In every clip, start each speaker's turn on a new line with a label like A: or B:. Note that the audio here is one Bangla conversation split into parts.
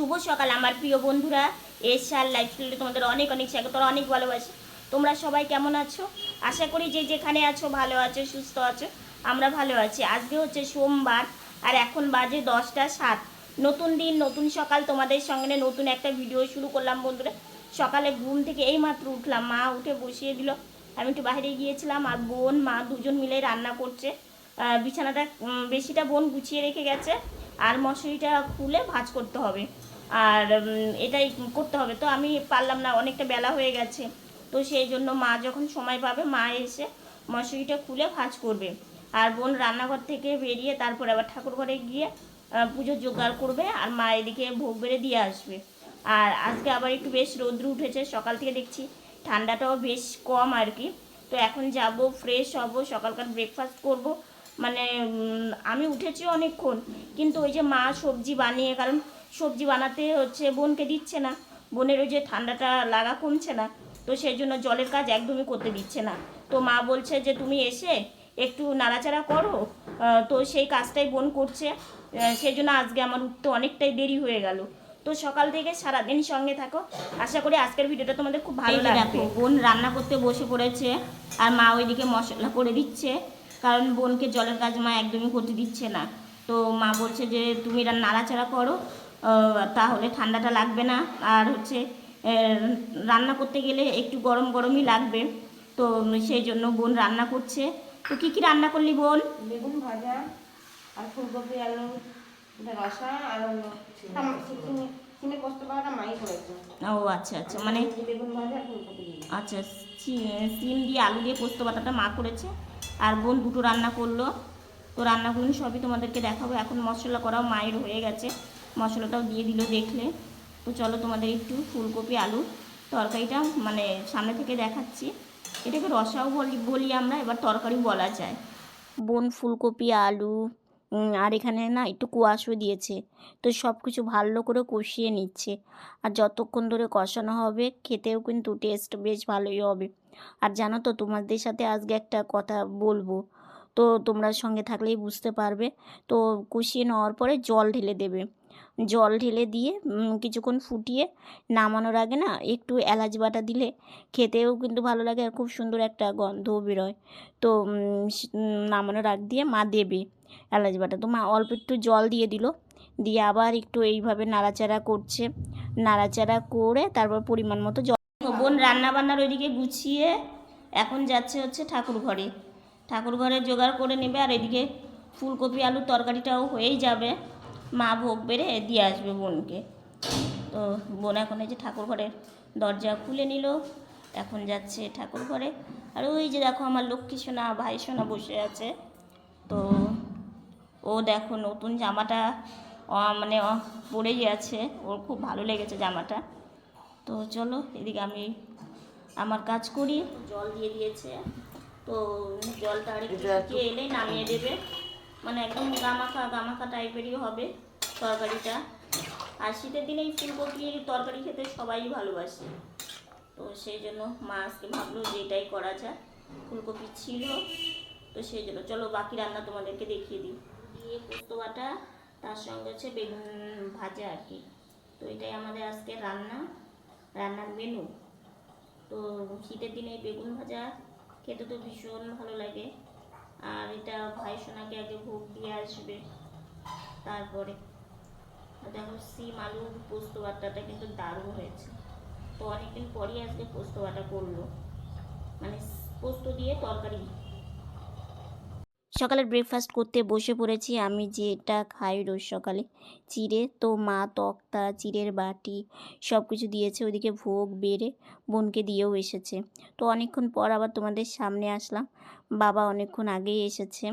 A: শুভ সকাল, আমার প্রিয় বন্ধুরা। এসআর লাইফস্টাইলে তোমাদের অনেক অনেক স্বাগত অনেক ভালোবাসি। তোমরা সবাই কেমন আছো? আশা করি যে যেখানে আছো, ভালো আছো, সুস্থ আছো, আমরা ভালো আছি। আজকে হচ্ছে সোমবার, আর এখন বাজে দশটা সাত। নতুন দিন, নতুন সকাল, তোমাদের সঙ্গে নতুন একটা ভিডিও শুরু করলাম বন্ধুরা। সকালে ঘুম থেকে এই মাত্র উঠলাম, মা উঠে বসিয়ে দিল। আমি একটু বাইরে গিয়েছিলাম, আর বোন, মা দুজন মিলে রান্না করছে। বিছানাটা বেশিটা বোন গুছিয়ে রেখে গেছে, আর মশারিটা খুলে ভাজ করতে হবে। আর এটাই করতে হবে। তো আমি পারলাম না, অনেকটা বেলা হয়ে গেছে। তো সেই জন্য মা যখন সময় পাবে, মা এসে মশারিটা খুলে ভাঁজ করবে। আর বোন রান্নাঘর থেকে বেরিয়ে তারপর আবার ঠাকুর ঘরে গিয়ে পুজোর জোগাড় করবে আর মা এদিকে ভোগ বেড়ে দিয়ে আসবে। আর আজকে আবার একটু বেশ রৌদ্র উঠেছে, সকাল থেকে দেখছি ঠান্ডাটাও বেশ কম আর কি। তো এখন যাব ফ্রেশ হব, সকালকার ব্রেকফাস্ট করব। মানে আমি উঠেছি অনেকক্ষণ, কিন্তু ওই যে মা সবজি বানিয়ে, কারণ সবজি বানাতে হচ্ছে বোনকে দিচ্ছে না। বোনের ওই যে ঠান্ডাটা লাগা কমছে না তো সেই জন্য জলের কাজ একদমই করতে দিচ্ছে না। তো মা বলছে যে তুমি এসে একটু নাড়াচাড়া করো। তো সেই কাজটাই বোন করছে। সেই জন্য আজকে আমার উঠতে অনেকটাই দেরি হয়ে গেল। তো সকাল থেকে সারাদিন সঙ্গে থাকো। আশা করি আজকের ভিডিওটা তোমাদের খুব ভালো লাগবে। বোন রান্না করতে বসে পড়েছে আর মা ওইদিকে মশলা করে দিচ্ছে। কারণ বোনকে জলের কাজ মা একদমই করতে দিচ্ছে না। তো মা বলছে যে তুমি রা- নাড়াচাড়া করো তাহলে ঠান্ডাটা লাগবে না। আর হচ্ছে রান্না করতে গেলে একটু গরম গরমই লাগবে। তো সেই জন্য বোন রান্না করছে। তো কী কী রান্না করলি বোন?
B: বেগুন ভাজা আর ফুলকপি আলু রসা আর
A: ও আচ্ছা আচ্ছা মানে। আচ্ছা সিম দিয়ে আলু দিয়ে পোস্ত বাটাটা মা করেছে। আর বোন দুটো রান্না করল। তো রান্নাগুলো সবই তোমাদেরকে দেখাবো। এখন মশলা করাও মায়ের হয়ে গেছে। মশলাটাও দিয়ে দিল দেখলে। তো চলো তোমাদের একটু ফুলকপি, আলু তরকারিটা মানে সামনে থেকে দেখাচ্ছি। এটাকে রসাও বলি বলি আমরা, এবার তরকারি বলা যায়। বোন ফুলকপি, আলু আর এখানে না একটু কুয়াশও দিয়েছে। তো সব কিছু ভালো করে কষিয়ে নিচ্ছে। আর যতক্ষণ ধরে কষানো হবে, খেতেও কিন্তু টেস্ট বেশ ভালোই হবে। আর জানো তো, তোমাদের সাথে আজকে একটা কথা বলব। তো তোমরা সঙ্গে থাকলেই বুঝতে পারবে। তো কষিয়ে নেওয়ার পরে জল ঢেলে দেবে। জল ঢেলে দিয়ে কিছুক্ষণ ফুটিয়ে নামানোর আগে না একটু এলাচ বাটা দিলে খেতেও কিন্তু ভালো লাগে আর খুব সুন্দর একটা গন্ধও বেরোয়। তো নামানোর আগ দিয়ে মা দেবে এলাচ বাটা। তো মা অল্প একটু জল দিয়ে দিল, দিয়ে আবার একটু এইভাবে নাড়াচাড়া করছে। নাড়াচাড়া করে তারপর পরিমাণ মতো জল বোন রান্না বান্নার ওইদিকে গুছিয়ে এখন যাচ্ছে হচ্ছে ঠাকুর ঘরে। ঠাকুর ঘরে জোগাড় করে নেবে আর এদিকে ফুলকপি, আলুর তরকারিটাও হয়েই যাবে। মা ভোগ বেড়ে দিয়ে আসবে বোনকে। তো বোন এখন এই যে ঠাকুর ঘরের দরজা খুলে নিল এখন যাচ্ছে ঠাকুর ঘরে আর ওই যে দেখো আমার লক্ষ্মী সোনা ভাই সোনা বসে আছে। তো ও দেখো নতুন জামাটা মানে পরেই আছে ওর খুব ভালো লেগেছে জামাটা। তো চলো এদিকে আমি আমার কাজ করি। জল দিয়ে দিয়েছে। তো জলটা আর একটু এলেই নামিয়ে দেবে। মানে একদম গামাখা গামাখা টাইপেরই হবে তরকারিটা। আর শীতের দিনে এই ফুলকপির তরকারি খেতে সবাই ভালোবাসে। তো সেই জন্য মা আজকে ভাবলো যে এটাই করা যায় ফুলকপি ছিল, তো সেই জন্য চলো বাকি রান্না তোমাদেরকে দেখিয়ে দিই। দিয়ে পোস্ত তার সঙ্গে হচ্ছে বেগুন ভাজা আর কি। তো এটাই আমাদের আজকে রান্না, রান্নার মেনু তো শীতের দিনে বেগুন ভাজা খেতে তো ভীষণ ভালো লাগে। আর এটা ভাই সোনাকে আগে ভোগ দিয়ে আসবে। তারপরে দেখো সিম, আলু, পোস্ত বাটাটা কিন্তু দারুণ হয়েছে। তো অনেকদিন পরই আজকে পোস্ত বাটা করল। মানে পোস্ত দিয়ে তরকারি। সকালের ব্রেকফাস্ট করতে বসে পড়েছি। আমি যেটা খাই রোজ সকালে, চিড়ে। তো মা তক্তা, চিড়ের বাটি সব কিছু দিয়েছে। ওইদিকে ভোগ বেড়ে বোনকে দিয়েও এসেছে। তো অনেকক্ষণ পর আবার তোমাদের সামনে আসলাম। বাবা অনেকক্ষণ আগেই এসেছে।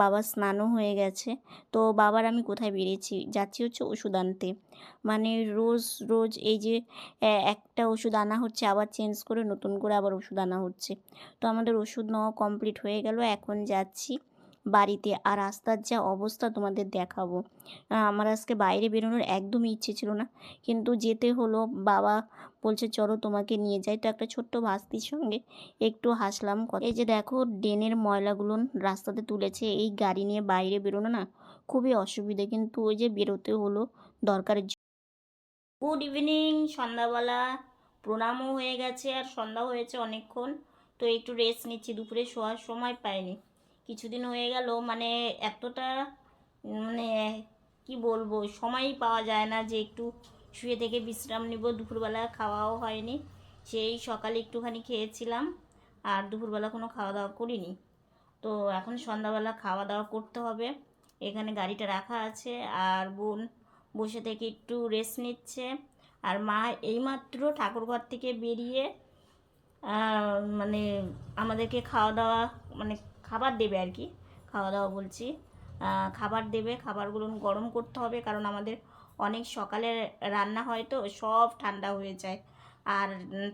A: বাবা স্নানও হয়ে গেছে। তো বাবার আমি কোথায় বেরিয়েছি? যাচ্ছি হচ্ছে ওষুধ আনতে। মানে রোজ রোজ এই যে একটা ওষুধ আনা হচ্ছে, আবার চেঞ্জ করে নতুন করে আবার ওষুধ আনা হচ্ছে। তো আমাদের ওষুধ নেওয়া কমপ্লিট হয়ে গেল, এখন যাচ্ছি। বাড়িতে আর রাস্তার যা অবস্থা তোমাদের দেখাবো। আমার আজকে বাইরে বেরোনোর একদমই ইচ্ছে ছিল না। কিন্তু যেতে হলো, বাবা বলছে, চলো তোমাকে নিয়ে যাই। তো একটা ছোট্ট ভাস্তির সঙ্গে একটু হাসলাম। এই যে দেখো, ড্রেনের ময়লাগুলো রাস্তাতে তুলেছে, এই গাড়ি নিয়ে বাইরে বেরোনো না খুবই অসুবিধে। কিন্তু ওই যে বেরোতে হলো দরকারের গুড ইভিনিং, সন্ধ্যাবেলা। প্রণামও হয়ে গেছে, আর সন্ধ্যা হয়েছে অনেকক্ষণ। তো একটু রেস্ট নিচ্ছি, দুপুরে শোয়ার সময় পাইনি। কিছুদিন হয়ে গেল মানে এতটা মানে কি বলব সময়ই পাওয়া যায় না যে একটু শুয়ে থেকে বিশ্রাম নিব। দুপুরবেলা খাওয়াও হয়নি, সেই সকালে একটুখানি খেয়েছিলাম আর দুপুরবেলা কোনো খাওয়া দাওয়া করিনি। তো এখন সন্ধ্যাবেলা খাওয়া দাওয়া করতে হবে, এখানে গাড়িটা রাখা আছে আর বোন বসে থেকে একটু রেস্ট নিচ্ছে আর মা এইমাত্র ঠাকুরঘর থেকে বেরিয়ে মানে আমাদেরকে খাওয়া দাওয়া মানে খাবার দেবে আর কি। খাওয়া দাওয়া বলছি খাবার দেবে, খাবারগুলো গরম করতে হবে কারণ আমাদের অনেক সকালে রান্না হয় তো, সব ঠান্ডা হয়ে যায়। আর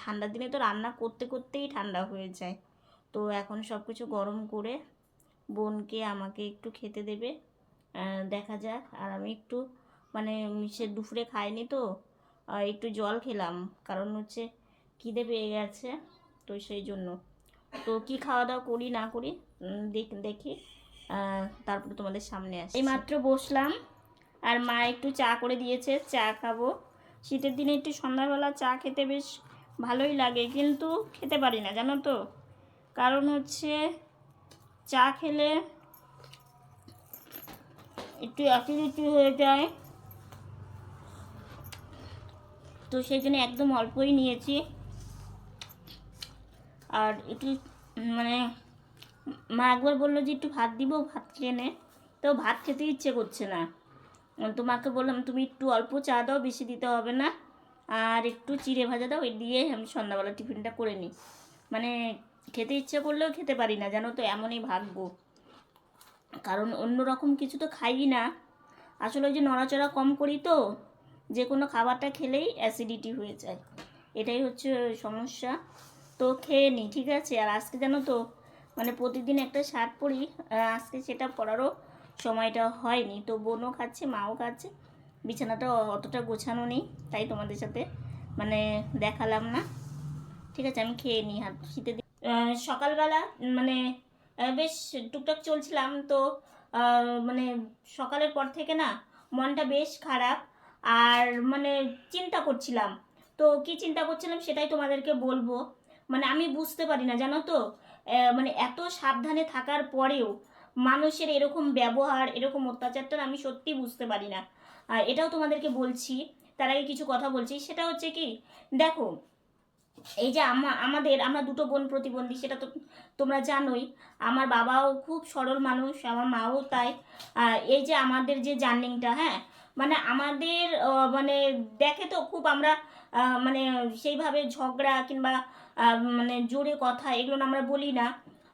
A: ঠান্ডার দিনে তো রান্না করতে করতেই ঠান্ডা হয়ে যায়। তো এখন সব কিছু গরম করে বোনকে আমাকে একটু খেতে দেবে। দেখা যাক। আর আমি একটু মানে সে দুপুরে খাইনি তো একটু জল খেলাম। কারণ হচ্ছে খিদে পেয়ে গেছে, তো সেই জন্য। তো কি খাওয়া দাওয়া করি, না করি দেখ, দেখি তারপরে তোমাদের সামনে আসি এই মাত্র বসলাম, আর মা একটু চা করে দিয়েছে, চা খাব। শীতের দিনে একটু সন্ধ্যাবেলা চা খেতে বেশ ভালোই লাগে, কিন্তু খেতে পারি না, জানো তো? কারণ হচ্ছে চা খেলে একটু অ্যাসিডিটি হয়ে যায়। তো সেই জন্য একদম অল্পই নিয়েছি। আর একটু মানে মা একবার বলল যে একটু ভাত দিব, ভাত খেয়ে নে। তো ভাত খেতে ইচ্ছে করছে না। তো মাকে বললাম, তুমি একটু অল্প চা দাও, বেশি দিতে হবে না। আর একটু চিড়ে ভাজা দাও এই দিয়ে আমি সন্ধ্যাবেলা টিফিনটা করে নিই। মানে খেতে ইচ্ছে করলেও খেতে পারি না, জানো তো, এমনই ভাগ্য। কারণ অন্য রকম কিছু তো খাই না। আসলে ওই যে নড়াচড়া কম করি তো, যে কোনো খাবারটা খেলেই অ্যাসিডিটি হয়ে যায়। এটাই হচ্ছে সমস্যা। তো খেয়ে নিই ঠিক আছে? আর আজকে জানো তো মানে প্রতিদিন একটা শার্ট পরি আজকে সেটা পরারও সময়টা হয়নি। তো বোনও খাচ্ছে, মাও খাচ্ছে, বিছানাটা অতটা গোছানো নেই, তাই তোমাদের সাথে মানে দেখালাম না। ঠিক আছে, আমি খেয়ে নিই হাত শীতে সকালবেলা মানে বেশ টুকটাক চলছিলাম, তো মানে সকালের পর থেকে না, মনটা বেশ খারাপ, আর মানে চিন্তা করছিলাম। তো কি চিন্তা করছিলাম সেটাই তোমাদেরকে বলব। মানে আমি বুঝতে পারি না, জানো তো? মানে এত সাবধানে থাকার পরেও মানুষের এরকম ব্যবহার, এরকম অত্যাচারটা আমি সত্যি বুঝতে পারি না। আর এটাও তোমাদেরকে বলছি, তার আগে কিছু কথা বলছি, সেটা হচ্ছে কি, দেখো, এই যে আমা, আমাদের, আমরা দুটো বোন প্রতিবন্ধী, সেটা তো তোমরা জানোই, আমার বাবাও খুব সরল মানুষ, আমার মাও তাই। এই যে আমাদের যে জার্নিংটা হ্যাঁ মানে আমাদের মানে দেখে তো খুব আমরা মানে সেইভাবে ঝগড়া কিংবা মানে জোরে কথা এগুলো আমরা বলি না।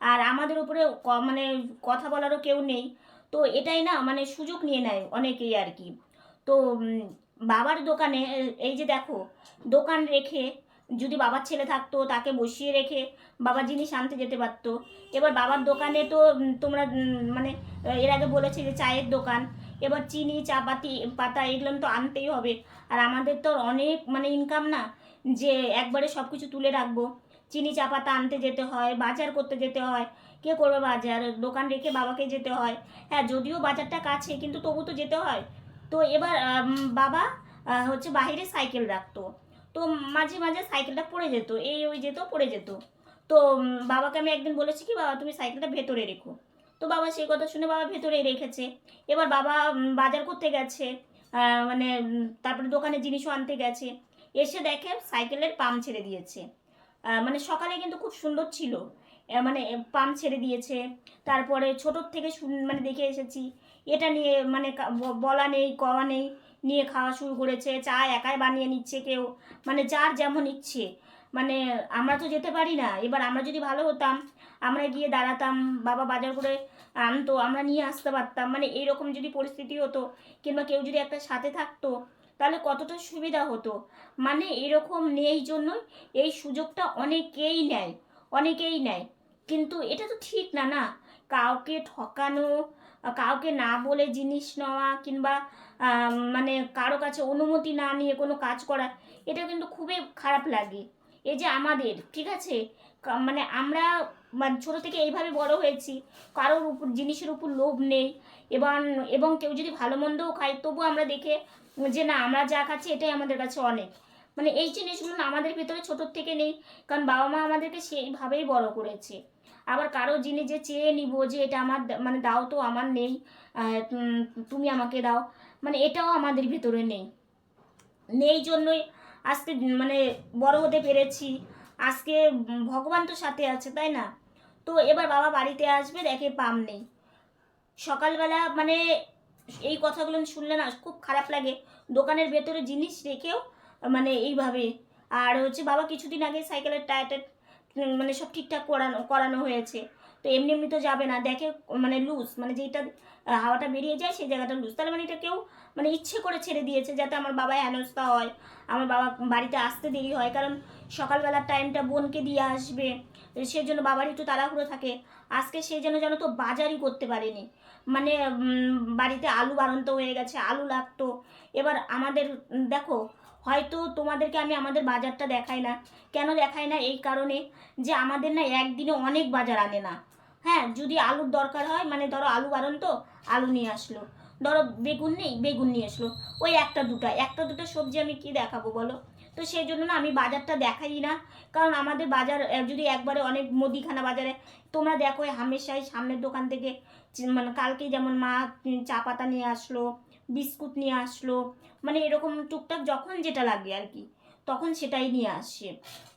A: আর আমাদের উপরে মানে কথা বলারও কেউ নেই। তো এটাই না মানে সুযোগ নিয়ে নেয় অনেকেই আর কি। তো বাবার দোকানে এই যে দেখো, দোকান রেখে যদি বাবার ছেলে থাকতো, তাকে বসিয়ে রেখে বাবার জিনিস আনতে যেতে পারতো। এবার বাবার দোকানে তো তোমরা মানে এর আগে বলেছে যে চায়ের দোকান, এবার চিনি চা পাতি পাতা এগুলো তো আনতেই হবে। আর আমাদের তো অনেক মানে ইনকাম না, যে একবারে সব কিছু তুলে রাখব। চিনি চা পাতা আনতে যেতে হয়, বাজার করতে যেতে হয়। কে করবে বাজার? দোকান রেখে বাবাকে যেতে হয়। হ্যাঁ যদিও বাজারটা কাছে, কিন্তু তবু তো যেতে হয়। তো এবার বাবা হচ্ছে বাইরে সাইকেল রাখতো। তো মাঝে মাঝে সাইকেলটা পড়ে যেত, এই ওই যেত, পড়ে যেত। তো বাবাকে আমি একদিন বলেছি কি, বাবা, তুমি সাইকেলটা ভেতরে রেখো। তো বাবা সেই কথা শুনে বাবা ভেতরে রেখেছে। এবার বাবা বাজার করতে গেছে মানে তারপরে দোকানে জিনিসও আনতে গেছে। এসে দেখে সাইকেলের পাম্প ছেড়ে দিয়েছে। মানে সকালে কিন্তু খুব সুন্দর ছিল। মানে পাম্প ছেড়ে দিয়েছে। তারপরে ছোটোর থেকে মানে দেখে এসেছি। এটা নিয়ে মানে বলা নেই, কওয়া নেই। নিয়ে খাওয়া শুরু করেছে, চা একাই বানিয়ে নিচ্ছে কেউ মানে যার যেমন ইচ্ছে। মানে আমরা তো যেতে পারি না, এবার আমরা যদি ভালো হতাম, আমরা গিয়ে দাঁড়াতাম, বাবা বাজার করে আনতো, আমরা নিয়ে আসতে পারতাম মানে এইরকম যদি পরিস্থিতি হতো, কিংবা কেউ যদি একটা সাথে থাকতো, তাহলে কতটা সুবিধা হতো। মানে এরকম নেই জন্য এই সুযোগটা অনেকেই নেয় অনেকেই নেয়। কিন্তু এটা তো ঠিক না না। কাউকে ঠকানো কাউকে না বলে জিনিস নেওয়া কিংবা মানে কারও কাছে অনুমতি না নিয়ে কোনো কাজ করা, এটা কিন্তু খুবই খারাপ লাগে। এই যে আমাদের, ঠিক আছে? মানে আমরা মানে ছোটো থেকে এইভাবে বড় হয়েছি, কারোর উপর, জিনিসের উপর লোভ নেই, এবং এবং কেউ যদি ভালো মন্দও খায়, তবু আমরা দেখে যে না, আমরা যা খাচ্ছি, এটাই আমাদের কাছে অনেক। মানে এই জিনিসগুলো আমাদের ভিতরে ছোটোর থেকে নেই, কারণ বাবা মা আমাদেরকে সেইভাবেই বড় করেছে। আবার কারও জিনিস যে চেয়ে নিব যে এটা আমার মানে দাও তো, আমার নেই তুমি আমাকে দাও মানে এটাও আমাদের ভেতরে নেই। নেই জন্যই আজকে মানে বড় হতে পেরেছি, আজকে ভগবান তো সাথে আছে, তাই না? তো এবার বাবা বাড়িতে আসবে, দেখে পাম নেই। সকালবেলা মানে এই কথাগুলো শুনলে না খুব খারাপ লাগে। দোকানের ভেতরে জিনিস রেখেও মানে এইভাবে, আর হচ্ছে বাবা কিছুদিন আগে সাইকেলের টায়ারটা মানে সব ঠিকঠাক করানো করানো হয়েছে। তো এমনি এমনি তো যাবে না। দেখে মানে লুজ মানে যেটা হাওয়াটা বেরিয়ে যায় সেই জায়গাটা লুজ তাহলে মানে এটা কেউ মানে ইচ্ছে করে ছেড়ে দিয়েছে যাতে আমার বাবা হেনস্থা হয়, আমার বাবা বাড়িতে আসতে দেরি হয়। কারণ সকালবেলার টাইমটা বোনকে দিয়ে আসবে সেজন্য বাবার একটু তাড়াহুড়ো থাকে। আজকে সে যেন যেন তো বাজারই করতে পারেনি। মানে বাড়িতে আলু বাড়ন্ত হয়ে গেছে, আলু লাগতো। এবার আমাদের, দেখো হয়তো তোমাদেরকে আমি আমাদের বাজারটা দেখাই না। কেন দেখাই না? এই কারণে যে আমাদের না একদিনে অনেক বাজার আনে না। হ্যাঁ যদি আলুর দরকার হয় মানে ধরো আলু বারণ তো, আলু নিয়ে আসলো। ধরো বেগুন নেই, বেগুন নিয়ে আসলো। ওই একটা দুটা, একটা দুটো সবজি আমি কি দেখাবো বলো? তো সেই জন্য না আমি বাজারটা দেখাই না। কারণ আমাদের বাজার যদি একবারে অনেক মুদিখানা বাজারে, তোমরা দেখো হামেশাই সামনের দোকান থেকে মানে কালকে যেমন মা চা পাতা নিয়ে আসলো, বিস্কুট নিয়ে আসলো মানে এরকম টুকটাক যখন যেটা লাগে আর কি, তখন সেটাই নিয়ে আসে।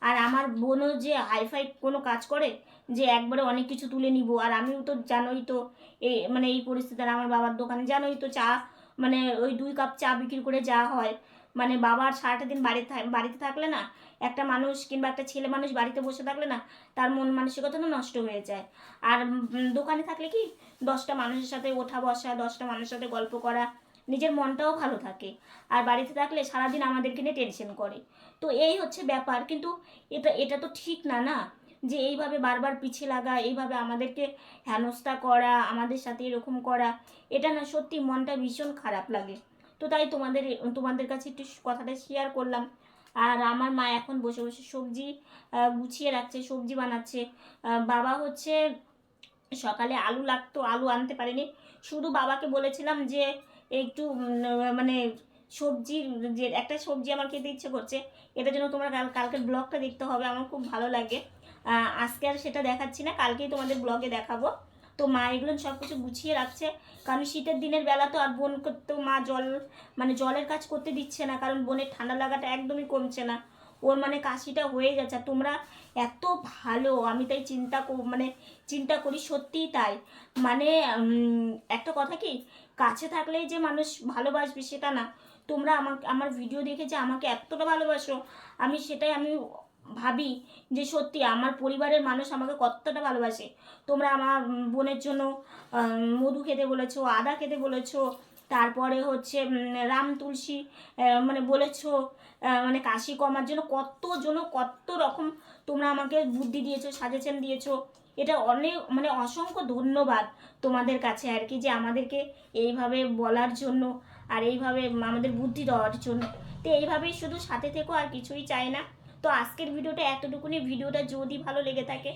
A: আর আমার বোনও যে হাইফাই কোনো কাজ করে, যে একবারে অনেক কিছু তুলে নিব, আর আমিও তো জানোই তো এই মানে এই পরিস্থিতি, আর আমার বাবার দোকানে জানোই তো চা মানে ওই দুই কাপ চা বিক্রি করে যা হয়। মানে বাবার সারাটা দিন বাড়িতে বাড়িতে থাকলে না, একটা মানুষ কিংবা একটা ছেলে মানুষ বাড়িতে বসে থাকলে না, তার মন মানসিকতা না নষ্ট হয়ে যায়। আর দোকানে থাকলে কি, দশটা মানুষের সাথে ওঠা বসা, দশটা মানুষের সাথে গল্প করা নিজের মনটাও ভালো থাকে। আর বাড়িতে থাকলে সারাদিন আমাদেরকে নিয়ে টেনশন করে। তো এই হচ্ছে ব্যাপার। কিন্তু এটা এটা তো ঠিক না না? যে এইভাবে বারবার পিছিয়ে লাগা, এইভাবে আমাদেরকে হেনস্থা করা, আমাদের সাথে এরকম করা, এটা না সত্যি মনটা ভীষণ খারাপ লাগে। তো তাই তোমাদের তোমাদের কাছে একটু কথাটা শেয়ার করলাম। আর আমার মা এখন বসে বসে সবজি গুছিয়ে রাখছে, সবজি বানাচ্ছে। বাবা হচ্ছে সকালে আলু লাগতো, আলু আনতে পারেনি। শুধু বাবাকে বলেছিলাম যে একটু মানে সবজির যে, একটা সবজি আমার খেতে ইচ্ছে করছে, এটার জন্য তোমার কাল, কালকের ব্লগটা দেখতে হবে, আমার খুব ভালো লাগে। আজকে আর সেটা দেখাচ্ছি না, কালকেই তোমাদের ব্লগে দেখাবো। তো মা এগুলো সব কিছু গুছিয়ে রাখছে, কারণ শীতের দিনের বেলা তো আর বোন তো মা জল মানে জলের কাজ করতে দিচ্ছে না, কারণ বোনের ঠান্ডা লাগাটা একদমই কমছে না। ওর মানে কাশিটা হয়ে আর তোমরা এত ভালো, আমি তাই চিন্তা মানে চিন্তা করি সত্যিই তাই। মানে একটা কথা কি, কাছে থাকলেই যে মানুষ ভালোবাসবে সেটা না। তোমরা আমাকে আমার ভিডিও দেখে যে আমাকে এতটা ভালোবাসো, আমি সেটাই আমি ভাবি যে সত্যি আমার পরিবারের মানুষ আমাকে কতটা ভালোবাসে। তোমরা আমার বোনের জন্য মধু খেতে বলেছ, আদা খেতে বলেছ তারপরে হচ্ছে রাম তুলসী মানে বলেছ মানে কাশি কমার জন্য কত জন কত রকম তোমরা আমাকে বুদ্ধি দিয়েছ সাজেশন দিয়েছ। এটা অনেক মানে অসংখ্য ধন্যবাদ তোমাদের কাছে আর কি, যে আমাদেরকে এইভাবে বলার জন্য আর এইভাবে আমাদের বুদ্ধি দেওয়ার জন্য। তো এইভাবেই শুধু সাথে থেকো, আর কিছুই চাই না। তো আজকের ভিডিওটা এতটুকুনি। ভিডিওটা যদি ভালো লেগে থাকে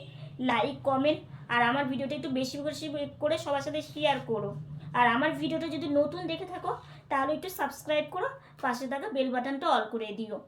A: লাইক কমেন্ট আর আমার ভিডিওটা একটু বেশি বেশি করে সবার সাথে শেয়ার করো। আর আমার ভিডিওটা যদি নতুন দেখে থাকো, তাহলে একটু সাবস্ক্রাইব করো, পাশে থাকা বেল বাটনটা অল করে দিও।